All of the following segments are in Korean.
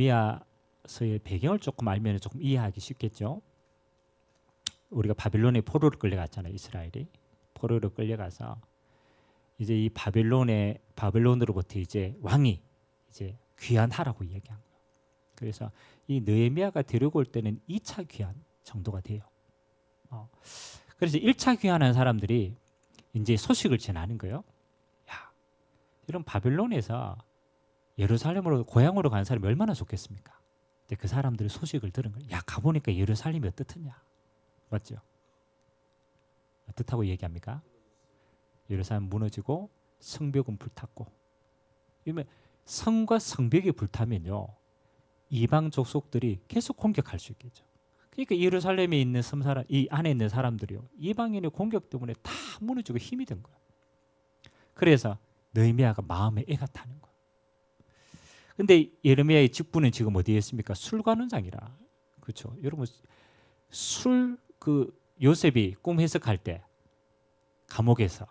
느헤미야서의 배경을 조금 알면 조금 이해하기 쉽겠죠. 우리가 바빌론에 포로로 끌려갔잖아요. 이스라엘이 포로로 끌려가서 이제 이 바빌론의 바빌론으로부터 이제 왕이 이제 귀환하라고 이야기한 거예요. 그래서 이 느헤미야가 데리고 올 때는 2차 귀환 정도가 돼요. 어. 그래서 1차 귀환한 사람들이 이제 소식을 전하는 거예요. 야, 이런 바빌론에서 예루살렘으로 고향으로 간 사람이 얼마나 좋겠습니까? 근데 그 사람들이 소식을 들은 거예요. 야, 가보니까 예루살렘이 어떻느냐? 맞죠? 어떻다고 얘기합니까? 예루살렘 무너지고 성벽은 불탔고 이러면 성과 성벽이 불타면요 이방 족속들이 계속 공격할 수 있겠죠. 그러니까 예루살렘에 있는 섬 사람 이 안에 있는 사람들이요 이방인의 공격 때문에 다 무너지고 힘이 든 거야. 그래서 느헤미야가 마음에 애가 타는 거야. 근데 예레미야의 직분은 지금 어디에 있습니까? 술관원장이라. 그렇죠. 여러분 술 그 요셉이 꿈 해석할 때 감옥에서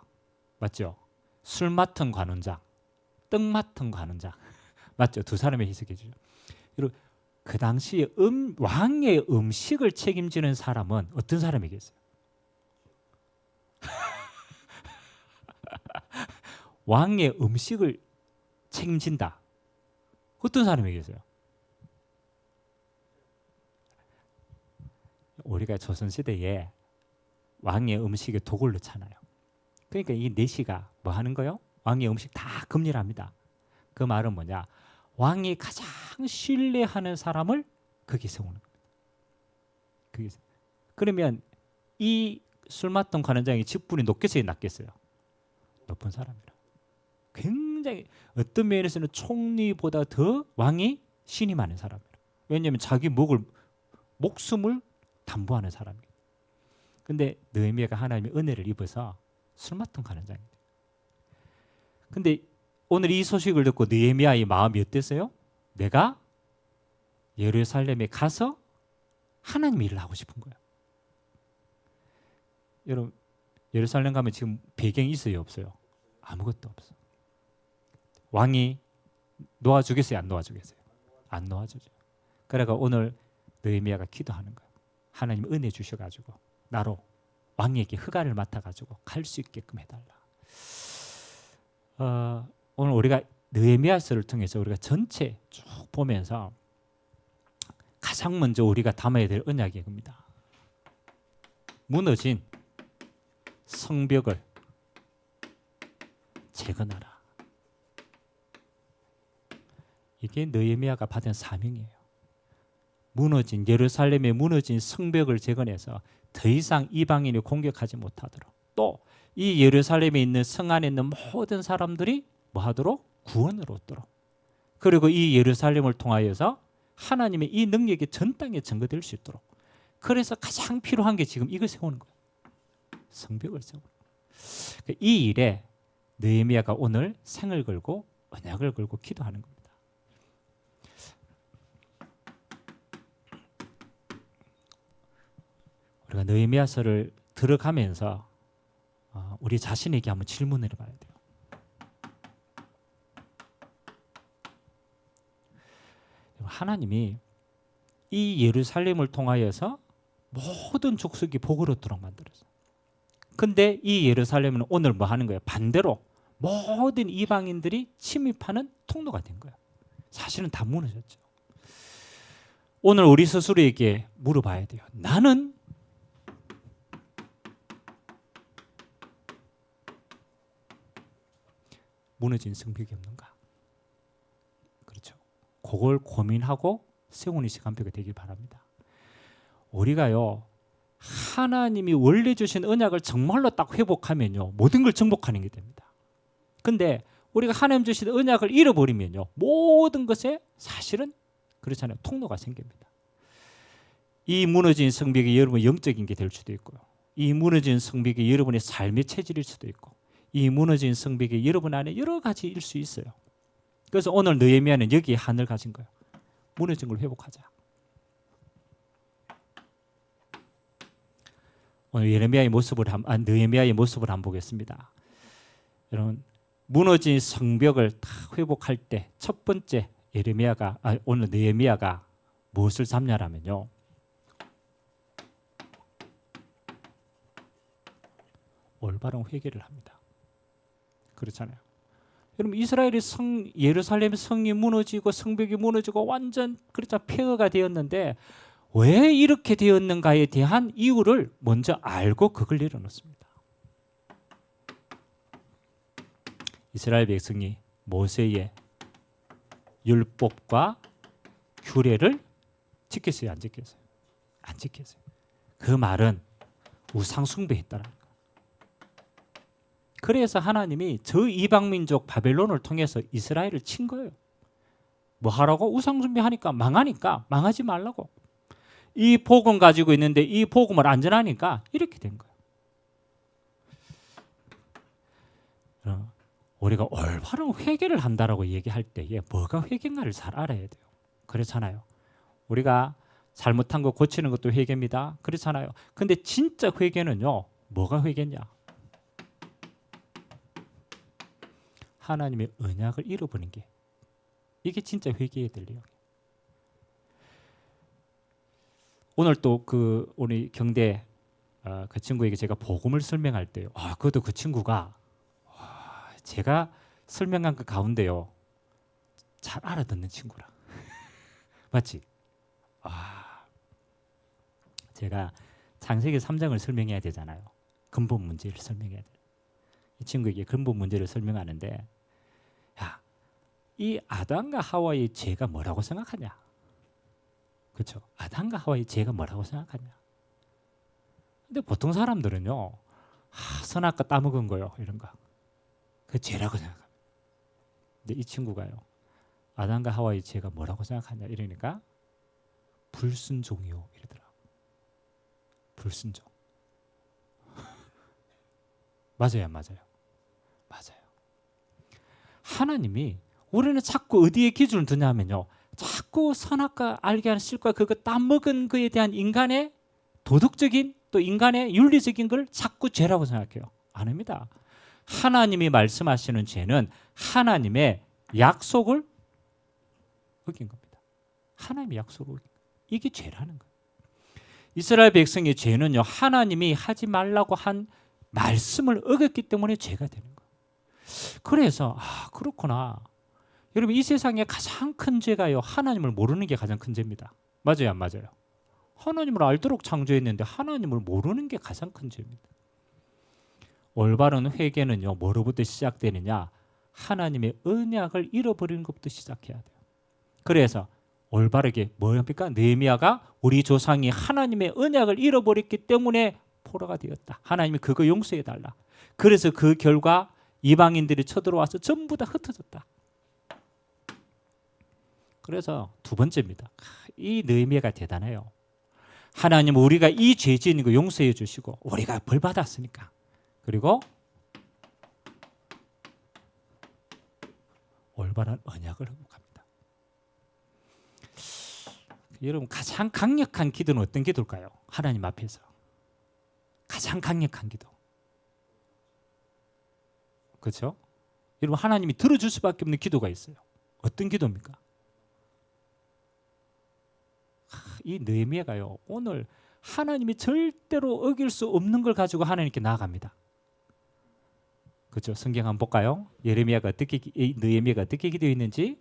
맞죠? 술 맡은 관원장, 떡 맡은 관원장 맞죠? 두 사람의 주죠. 여러분 그 당시에 음, 왕의 음식을 책임지는 사람은 어떤 사람이겠어요? 왕의 음식을 책임진다. 어떤 사람이겠어요? 우리가 조선 시대에 왕의 음식에 독을 넣잖아요. 그러니까 이 내시가 뭐 하는 거요? 왕의 음식 다 금일합니다. 그 말은 뭐냐? 왕이 가장 신뢰하는 사람을 거기 세우는 겁니다. 거기서. 그러면 이 술 맡던 관원장이 직분이 높겠어요, 낮겠어요? 높은 사람이라. 굉장히 어떤 면에서는 총리보다 더 왕이 신이 많은 사람이라. 왜냐하면 자기 목을 목숨을 담보하는 사람이에요. 근데 느헤미야가 하나님의 은혜를 입어서 술 맡은 관원장입니다. 근데 오늘 이 소식을 듣고 느헤미야의 마음이 어땠어요? 내가 예루살렘에 가서 하나님 일을 하고 싶은 거야. 여러분 예루살렘 가면 지금 배경이 있어요, 없어요? 아무것도 없어. 왕이 놓아 주겠어요, 안 놓아 주겠어요? 안 놓아 주죠. 그래가 오늘 느헤미야가 기도하는 거야. 하나님 은혜 주셔 가지고 나로 왕에게 허가를 맡아 가지고 갈 수 있게끔 해 달라. 어, 오늘 우리가 느헤미야서를 통해서 우리가 전체 쭉 보면서 가장 먼저 우리가 담아야 될 언약이 이겁니다. 무너진 성벽을 재건하라. 이게 느헤미야가 받은 사명이에요. 무너진 예루살렘의 무너진 성벽을 재건해서 더 이상 이방인이 공격하지 못하도록 또 이 예루살렘에 있는 성 안에 있는 모든 사람들이 뭐 하도록 구원을 얻도록 그리고 이 예루살렘을 통하여서 하나님의 이 능력이 전 땅에 증거될 수 있도록 그래서 가장 필요한 게 지금 이걸 세우는 거예요. 성벽을 세우는 거예요. 이 일에 느헤미야가 오늘 생을 걸고 언약을 걸고 기도하는 겁니다. 우리가 느헤미야서를 들어가면서 어, 우리 자신에게 한번 질문을 해봐야 돼요. 하나님이 이 예루살렘을 통하여서 모든 족속이 복을 얻도록 만들었어. 근데 이 예루살렘은 오늘 뭐 하는 거예요? 반대로 모든 이방인들이 침입하는 통로가 된 거예요. 사실은 다 무너졌죠. 오늘 우리 스스로에게 물어봐야 돼요. 나는 무너진 성벽이 없는가? 그렇죠. 그걸 고민하고 세우는 시간 표가 되길 바랍니다. 우리가요 하나님이 원래 주신 언약을 정말로 딱 회복하면요 모든 걸 정복하는 게 됩니다. 근데 우리가 하나님 주신 언약을 잃어버리면요 모든 것에 사실은 그렇잖아요 통로가 생깁니다. 이 무너진 성벽이 여러분 영적인 게 될 수도 있고요. 이 무너진 성벽이 여러분의 삶의 체질일 수도 있고 이 무너진 성벽이 여러분 안에 여러 가지일 수 있어요. 그래서 오늘 느헤미야는 여기에 한을 가진 거예요. 무너진 걸 회복하자. 오늘 예레미야의 모습을 한, 아, 느헤미야의 모습을 한번 보겠습니다. 여러분 무너진 성벽을 다 회복할 때 첫 번째 예레미야가 아, 오늘 느헤미야가 무엇을 잡냐라면요. 올바른 회개를 합니다. 그렇잖아요. 여러분 이스라엘의 성 예루살렘 성이 무너지고 성벽이 무너지고 완전 그렇죠 폐허가 되었는데 왜 이렇게 되었는가에 대한 이유를 먼저 알고 그걸 내려놓습니다. 이스라엘 백성이 모세의 율법과 규례를 지켰어요, 안 지켰어요? 안 지켰어요. 그 말은 우상 숭배했다는 거. 그래서 하나님이 저 이방 민족 바벨론을 통해서 이스라엘을 친 거예요. 뭐 하라고 우상 숭배하니까 망하니까 망하지 말라고. 이 복음 가지고 있는데 이 복음을 안 전하니까 이렇게 된 거예요. 어, 우리가 올바른 회개를 한다라고 얘기할 때에 뭐가 회개인가를 잘 알아야 돼요. 그렇잖아요. 우리가 잘못한 거 고치는 것도 회개입니다. 그렇잖아요. 근데 진짜 회개는요. 뭐가 회개냐? 하나님의 언약을 잃어버린 게 이게 진짜 회개의 들려요. 오늘 또 그 우리 경대 어, 그 친구에게 제가 복음을 설명할 때요. 아, 그것도 그 친구가 와, 제가 설명한 그 가운데요. 잘 알아듣는 친구라. 맞지? 아, 제가 창세기 3장을 설명해야 되잖아요. 근본 문제를 설명해야 돼. 이 친구에게 근본 문제를 설명하는데, 야, 이 아담과 하와의 죄가 뭐라고 생각하냐? 그렇죠? 아담과 하와의 죄가 뭐라고 생각하냐? 근데 보통 사람들은요, 아, 선악과 따먹은 거요, 이런 거. 그 죄라고 생각합니다. 근데 이 친구가요, 아담과 하와의 죄가 뭐라고 생각하냐? 이러니까 불순종이요 이러더라. 불순종. 맞아요, 맞아요, 맞아요. 하나님이 우리는 자꾸 어디에 기준을 두냐면요. 자꾸 선악과 알게 하는 실과 그거 따먹은 그에 대한 인간의 도덕적인 또 인간의 윤리적인 걸 자꾸 죄라고 생각해요. 아닙니다. 하나님이 말씀하시는 죄는 하나님의 약속을 어긴 겁니다. 하나님의 약속을 어긴 이게 죄라는 거예요. 이스라엘 백성의 죄는요 하나님이 하지 말라고 한 말씀을 어겼기 때문에 죄가 되는 거예요. 그래서 아 그렇구나. 여러분 이 세상에 가장 큰 죄가요 하나님을 모르는 게 가장 큰 죄입니다. 맞아요, 안 맞아요? 하나님을 알도록 창조했는데 하나님을 모르는 게 가장 큰 죄입니다. 올바른 회개는요 뭐로부터 시작되느냐? 하나님의 언약을 잃어버리는 것부터 시작해야 돼요. 그래서 올바르게 뭐합니까? 느헤미야가 우리 조상이 하나님의 언약을 잃어버렸기 때문에 포로가 되었다. 하나님이 그거 용서해 달라. 그래서 그 결과 이방인들이 쳐들어와서 전부 다 흩어졌다. 그래서 두 번째입니다. 이 느헤미야가 대단해요. 하나님 우리가 이 죄 지은 거 용서해 주시고 우리가 벌 받았으니까. 그리고 올바른 언약을 회복합니다. 여러분 가장 강력한 기도는 어떤 기도일까요? 하나님 앞에서 가장 강력한 기도. 그렇죠? 여러분 하나님이 들어줄 수밖에 없는 기도가 있어요. 어떤 기도입니까? 이 느헤미야가요 오늘 하나님이 절대로 어길 수 없는 걸 가지고 하나님께 나아갑니다. 그렇죠? 성경 한번 볼까요? 예레미야가 어떻게 느헤미야가 어떻게 기도했는지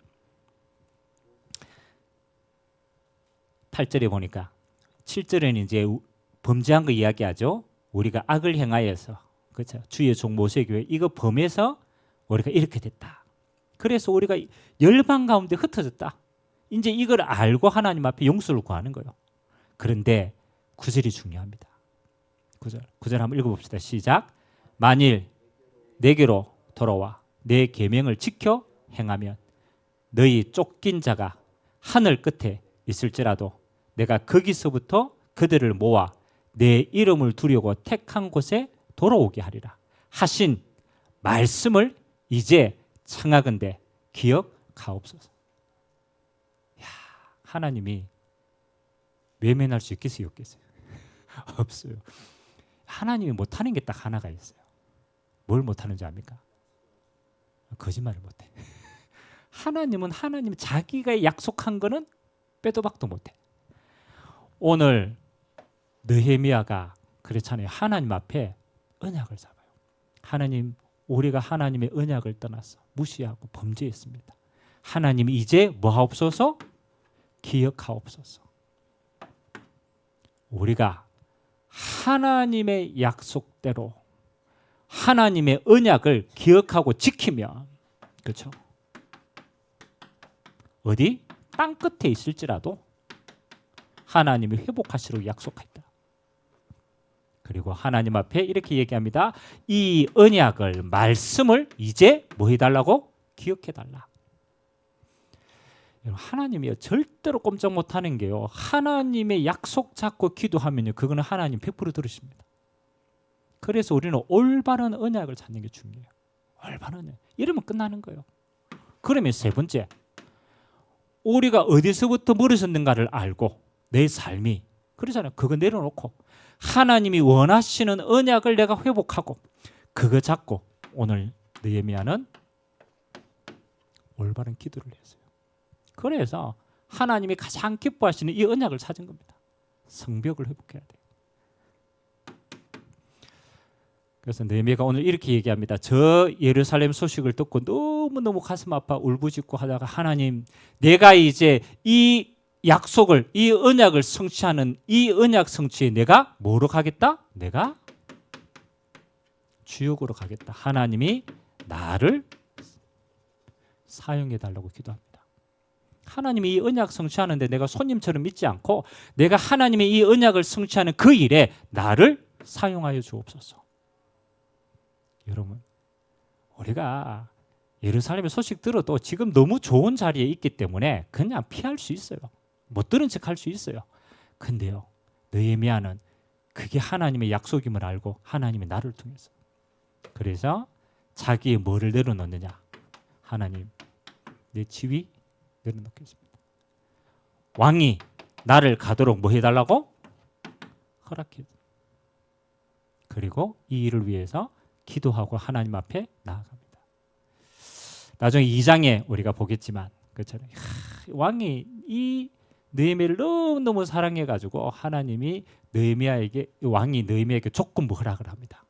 8절에 보니까 7절에는 이제 범죄한 거 이야기하죠. 우리가 악을 행하여서 그렇죠. 주의 종 모세 교회 이거 범해서 우리가 이렇게 됐다. 그래서 우리가 열방 가운데 흩어졌다. 이제 이걸 알고 하나님 앞에 용서를 구하는 거예요. 그런데 구절이 중요합니다. 구절. 구절 한번 읽어 봅시다. 시작. 만일 내게로 돌아와 내 계명을 지켜 행하면 너희 쫓긴 자가 하늘 끝에 있을지라도 내가 거기서부터 그들을 모아 내 이름을 두려고 택한 곳에 돌아오게 하리라 하신 말씀을 이제 청하건대 기억하옵소서. 야, 하나님이 외면할 수 있겠어요, 없겠어요? 없어요. 하나님이 못하는 게 딱 하나가 있어요. 뭘 못하는지 압니까? 거짓말을 못해. 하나님은 하나님 자기가 약속한 거는 빼도 박도 못해. 오늘 느헤미야가 그렇잖아요. 하나님 앞에 언약을 잡아요. 하나님 우리가 하나님의 언약을 떠나서 무시하고 범죄했습니다. 하나님 이제 뭐하옵소서? 기억하옵소서. 우리가 하나님의 약속대로 하나님의 언약을 기억하고 지키면 그렇죠? 어디 땅 끝에 있을지라도 하나님이 회복하시려고 약속했다. 그리고 하나님 앞에 이렇게 얘기합니다. 이 언약을 말씀을 이제 뭐 해달라고 기억해달라. 하나님이 절대로 꼼짝 못하는 게요. 하나님의 약속 잡고 기도하면요, 그거는 하나님 100% 들으십니다. 그래서 우리는 올바른 언약을 찾는 게 중요해요. 올바른 언약. 이러면 끝나는 거예요. 그러면 세 번째, 우리가 어디서부터 멀어졌는가를 알고 내 삶이 그러잖아요. 그거 내려놓고 하나님이 원하시는 언약을 내가 회복하고 그거 잡고 오늘 느헤미야는 올바른 기도를 했어요. 그래서 하나님이 가장 기뻐하시는 이 언약을 찾은 겁니다. 성벽을 회복해야 돼. 그래서 느헤미야가 오늘 이렇게 얘기합니다. 저 예루살렘 소식을 듣고 너무 너무 가슴 아파 울부짖고 하다가 하나님, 내가 이제 이 약속을 이 언약을 성취하는 이 언약 성취에 내가 뭐로 가겠다? 내가 주역으로 가겠다. 하나님이 나를 사용해 달라고 기도합니다. 하나님이 이 언약 성취하는데 내가 손님처럼 믿지 않고 내가 하나님의 이 언약을 성취하는 그 일에 나를 사용하여 주옵소서. 여러분, 우리가 예루살렘의 소식 들어도 지금 너무 좋은 자리에 있기 때문에 그냥 피할 수 있어요. 못 들은 척 할 수 있어요. 근데요, 느헤미야는 그게 하나님의 약속임을 알고 하나님이 나를 통해서 그래서 자기의 뭐를 내려놓느냐? 하나님, 내 지위 내려놓겠습니다. 왕이 나를 가도록 뭐 해달라고? 허락해. 그리고 이 일을 위해서 기도하고 하나님 앞에 나아갑니다. 나중에 2장에 우리가 보겠지만 그렇잖아요. 왕이 이 느헤미야를 너무 너무 사랑해 가지고 하나님이 느헤미야에게 왕이 느헤미야에게 조건부 허락을 합니다.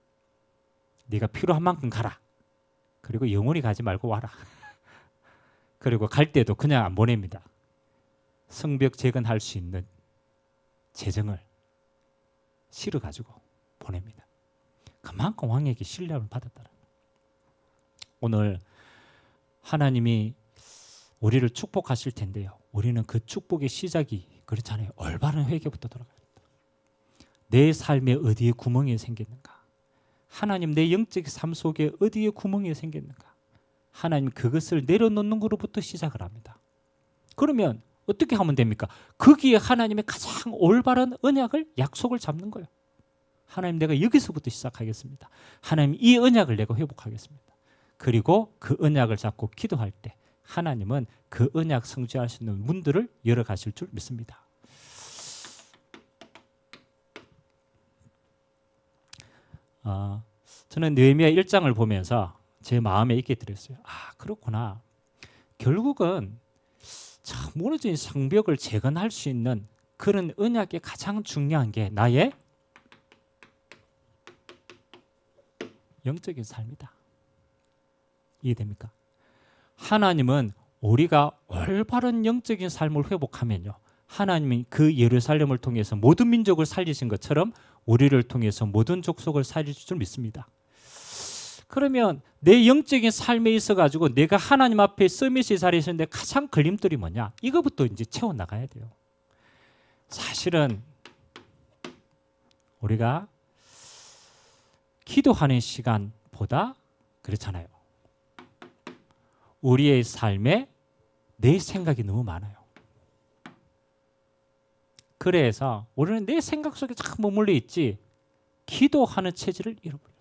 네가 필요한 만큼 가라. 그리고 영원히 가지 말고 와라. 그리고 갈 때도 그냥 안 보냅니다. 성벽 재건할 수 있는 재정을 실어 가지고 보냅니다. 그만큼 왕에게 신뢰를 받았다는 오늘 하나님이 우리를 축복하실 텐데요. 우리는 그 축복의 시작이 그렇잖아요. 올바른 회개부터 돌아갑니다. 내 삶에 어디에 구멍이 생겼는가? 하나님 내 영적 삶 속에 어디에 구멍이 생겼는가? 하나님 그것을 내려놓는 것부터 시작을 합니다. 그러면 어떻게 하면 됩니까? 거기에 하나님의 가장 올바른 언약을 약속을 잡는 거예요. 하나님 내가 여기서부터 시작하겠습니다. 하나님 이 언약을 내가 회복하겠습니다. 그리고 그 언약을 잡고 기도할 때 하나님은 그 언약 성취할 수 있는 문들을 열어 가실 줄 믿습니다. 어, 저는 느헤미야 1장을 보면서 제 마음에 있게 들었어요. 아 그렇구나. 결국은 참 무너진 성벽을 재건할 수 있는 그런 언약의 가장 중요한 게 나의 영적인 삶이다. 이해됩니까? 하나님은 우리가 올바른 영적인 삶을 회복하면요. 하나님이 그 예루살렘을 통해서 모든 민족을 살리신 것처럼 우리를 통해서 모든 족속을 살리실 줄 믿습니다. 그러면 내 영적인 삶에 있어 가지고 내가 하나님 앞에 서밋이 자리에 있는데 가장 걸림돌이 뭐냐? 이거부터 이제 채워 나가야 돼요. 사실은 우리가 기도하는 시간보다 그렇잖아요. 우리의 삶에 내 생각이 너무 많아요. 그래서 우리는 내 생각 속에 자꾸 머물러 있지 기도하는 체질을 잃어버렸어요.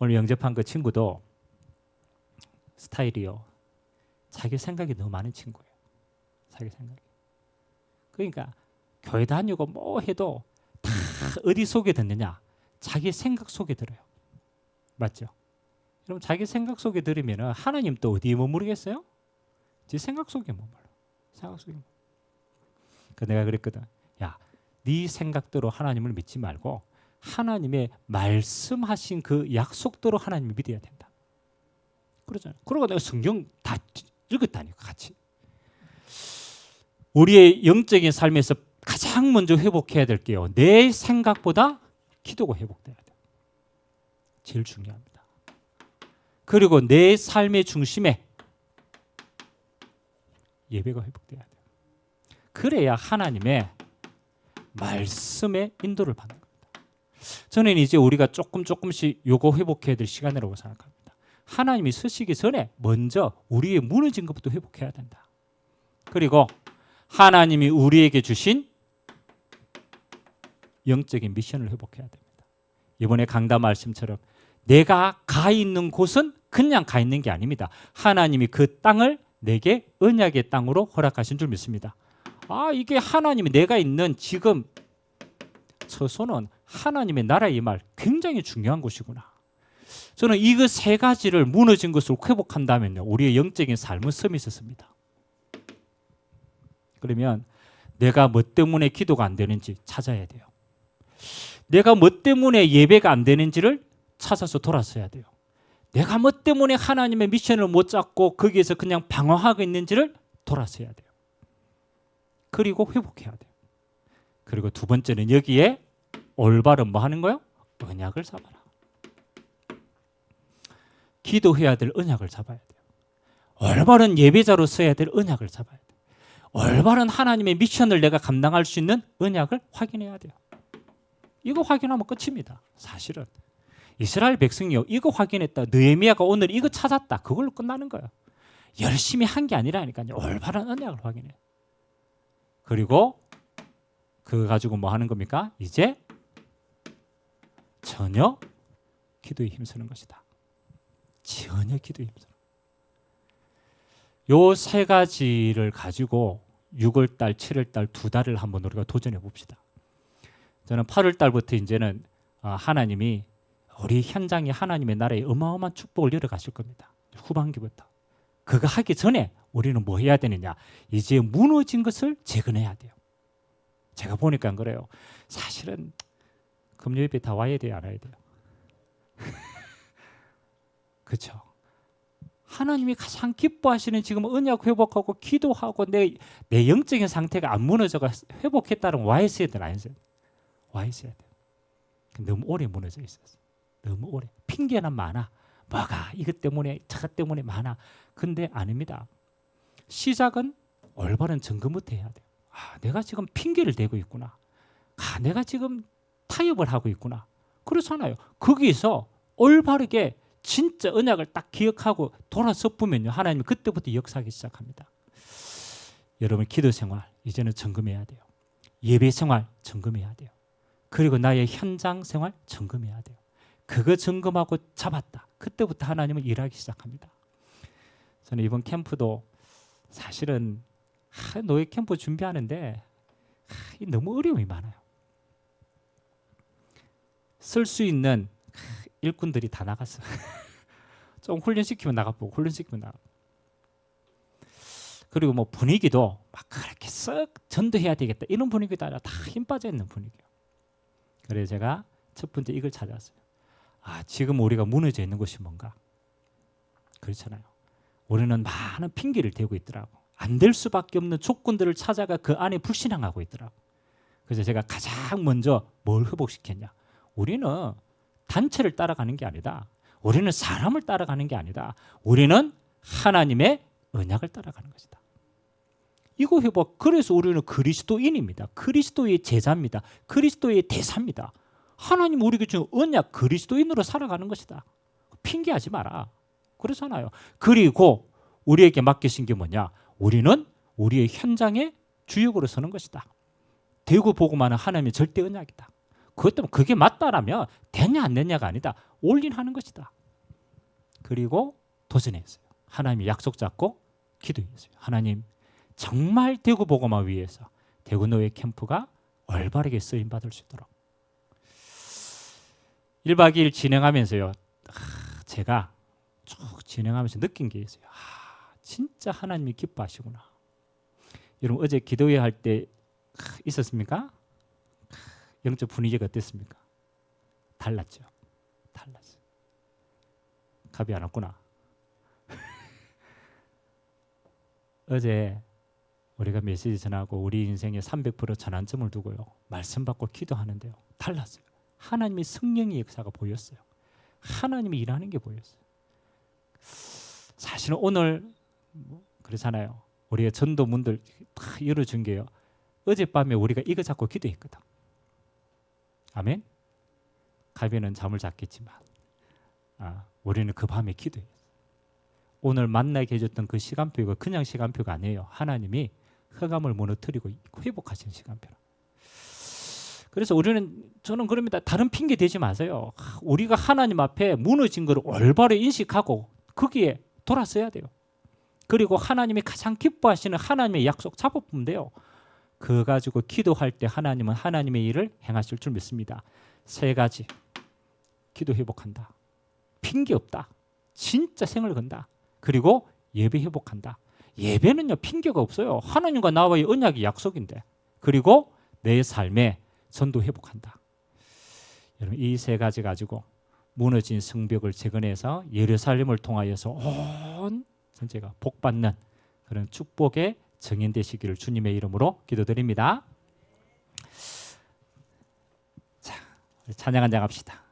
오늘 영접한 그 친구도 스타일이요. 자기 생각이 너무 많은 친구예요. 자기 생각이. 그러니까 교회 다니고 뭐 해도 어디 속에 듣느냐? 자기 생각 속에 들어요. 맞죠? 그럼 자기 생각 속에 들으면 하나님 또 어디에 머무르겠어요? 제 생각 속에 머물러. 생각 속에. 그 내가 그랬거든. 야, 네 생각대로 하나님을 믿지 말고 하나님의 말씀하신 그 약속대로 하나님을 믿어야 된다. 그러잖아요. 그러고 내가 성경 다 읽었다니까 같이. 우리의 영적인 삶에서 가장 먼저 회복해야 될 게요. 내 생각보다 기도가 회복돼야 돼요. 제일 중요합니다. 그리고 내 삶의 중심에 예배가 회복돼야 돼요. 그래야 하나님의 말씀의 인도를 받는. 저는 이제 우리가 조금 조금씩 요거 회복해야 될 시간이라고 생각합니다. 하나님이 서시기 전에 먼저 우리의 무너진 것부터 회복해야 된다. 그리고 하나님이 우리에게 주신 영적인 미션을 회복해야 됩니다. 이번에 강다 말씀처럼 내가 가 있는 곳은 그냥 가 있는 게 아닙니다. 하나님이 그 땅을 내게 언약의 땅으로 허락하신 줄 믿습니다. 아, 이게 하나님이 내가 있는 지금 처소는 하나님의 나라의 말 굉장히 중요한 곳이구나. 저는 이거 세 가지를 무너진 것을 회복한다면요. 우리의 영적인 삶은 섬이 있었습니다. 그러면 내가 뭐 때문에 기도가 안 되는지 찾아야 돼요. 내가 뭐 때문에 예배가 안 되는지를 찾아서 돌아서야 돼요. 내가 뭐 때문에 하나님의 미션을 못 잡고 거기에서 그냥 방황하고 있는지를 돌아서야 돼요. 그리고 회복해야 돼요. 그리고 두 번째는 여기에 올바른 뭐 하는 거요? 언약을 잡아라. 기도해야 될 언약을 잡아야 돼요. 올바른 예배자로 서야 될 언약을 잡아야 돼요. 올바른 하나님의 미션을 내가 감당할 수 있는 언약을 확인해야 돼요. 이거 확인하면 끝입니다. 사실은 이스라엘 백성이요 이거 확인했다. 느헤미야가 오늘 이거 찾았다. 그걸로 끝나는 거예요. 열심히 한 게 아니라니까요. 올바른 언약을 확인해. 그리고 그거 가지고 뭐 하는 겁니까? 이제 전혀 기도에 힘쓰는 것이다. 전혀 기도에 힘쓰는. 요세 가지를 가지고 6월 달, 7월 달 두 달을 한번 우리가 도전해 봅시다. 저는 8월 달부터 이제는 아, 하나님이 우리 현장에 하나님의 나라에 어마어마한 축복을 열어 가실 겁니다. 후반기부터. 그거 하기 전에 우리는 뭐 해야 되느냐? 이제 무너진 것을 재건해야 돼요. 제가 보니까 그래요. 사실은 금요 예배 다 와야 돼요, 안 와야 돼요? 그렇죠. 하나님이 가장 기뻐하시는 지금 언약 회복하고 기도하고 내, 내 영적인 상태가 안 무너져가 회복했다는 와 있어야 돼, 안 있어야 돼? 와 있어야 돼. 너무 오래 무너져 있었어. 너무 오래. 핑계는 많아. 뭐가 이것 때문에 저것 때문에 많아. 근데 아닙니다. 시작은 올바른 점검부터 해야 돼요. 아, 내가 지금 핑계를 대고 있구나. 아, 내가 지금 타협을 하고 있구나. 그렇잖아요. 거기서 올바르게 진짜 언약을 딱 기억하고 돌아서 보면요. 하나님이 그때부터 역사하기 시작합니다. 여러분 기도 생활 이제는 점검해야 돼요. 예배 생활 점검해야 돼요. 그리고 나의 현장 생활 점검해야 돼요. 그거 점검하고 잡았다. 그때부터 하나님은 일하기 시작합니다. 저는 이번 캠프도 사실은 노예 캠프 준비하는데 너무 어려움이 많아요. 쓸 수 있는 일꾼들이 다 나갔어. 좀 훈련시키면 나가보고 훈련시키면 나가. 그리고 뭐 분위기도 막 그렇게 썩 전도해야 되겠다 이런 분위기도 아니라 다 힘 빠져 있는 분위기예요. 그래서 제가 첫 번째 이걸 찾아왔어요. 아 지금 우리가 무너져 있는 것이 뭔가 그렇잖아요. 우리는 많은 핑계를 대고 있더라고. 안 될 수밖에 없는 조건들을 찾아가 그 안에 불신앙하고 있더라고. 그래서 제가 가장 먼저 뭘 회복시켰냐? 우리는 단체를 따라가는 게 아니다. 우리는 사람을 따라가는 게 아니다. 우리는 하나님의 언약을 따라가는 것이다. 이거 회복. 그래서 우리는 그리스도인입니다. 그리스도의 제자입니다. 그리스도의 대사입니다. 하나님 우리에게 준 언약 그리스도인으로 살아가는 것이다. 핑계하지 마라. 그렇잖아요. 그리고 우리에게 맡기신 게 뭐냐? 우리는 우리의 현장의 주역으로 서는 것이다. 대구 보고만은 하나님의 절대 언약이다. 그것 때문에 그게 맞다라면 되냐 안 되냐가 아니다. 올인하는 것이다. 그리고 도전했어요. 하나님이 약속 잡고 기도했어요. 하나님 정말 대구 보고만 위해서 대구 노예 캠프가 올바르게 쓰임 받을 수 있도록 1박 2일 진행하면서요. 제가 쭉 진행하면서 느낀 게 있어요. 아, 진짜 하나님이 기뻐하시구나. 여러분 어제 기도회 할 때 있었습니까? 영적 분위기가 어땠습니까? 달랐죠. 달랐어. 갑이 안 왔구나. 어제 우리가 메시지 전하고 우리 인생에 300% 전환점을 두고요. 말씀 받고 기도하는데요. 달랐어요. 하나님의 성령의 역사가 보였어요. 하나님이 일하는 게 보였어요. 사실은 오늘 뭐 그렇잖아요. 우리가 전도 문들 다 열어준 게요. 어젯밤에 우리가 이거 잡고 기도했거든. 아멘. 가비는 잠을 잤겠지만, 아, 우리는 그 밤에 기도했어요. 오늘 만나게 해줬던 그 시간표가 그냥 시간표가 아니에요. 하나님이 흑암을 무너뜨리고 회복하시는 시간표라. 그래서 우리는 저는 그럽니다. 다른 핑계 대지 마세요. 우리가 하나님 앞에 무너진 것을 올바로 인식하고 거기에 돌아서야 돼요. 그리고 하나님이 가장 기뻐하시는 하나님의 약속 잡아보면 돼요. 그 가지고 기도할 때 하나님은 하나님의 일을 행하실 줄 믿습니다. 세 가지. 기도 회복한다. 핑계 없다. 진짜 생을 건다. 그리고 예배 회복한다. 예배는요 핑계가 없어요. 하나님과 나와의 언약이 약속인데. 그리고 내 삶에 전도 회복한다. 여러분 이 세 가지 가지고 무너진 성벽을 재건해서 예루살렘을 통하여서 온 전체가 복받는 그런 축복의 정인 되시기를 주님의 이름으로 기도드립니다. 자, 찬양 한장 합시다.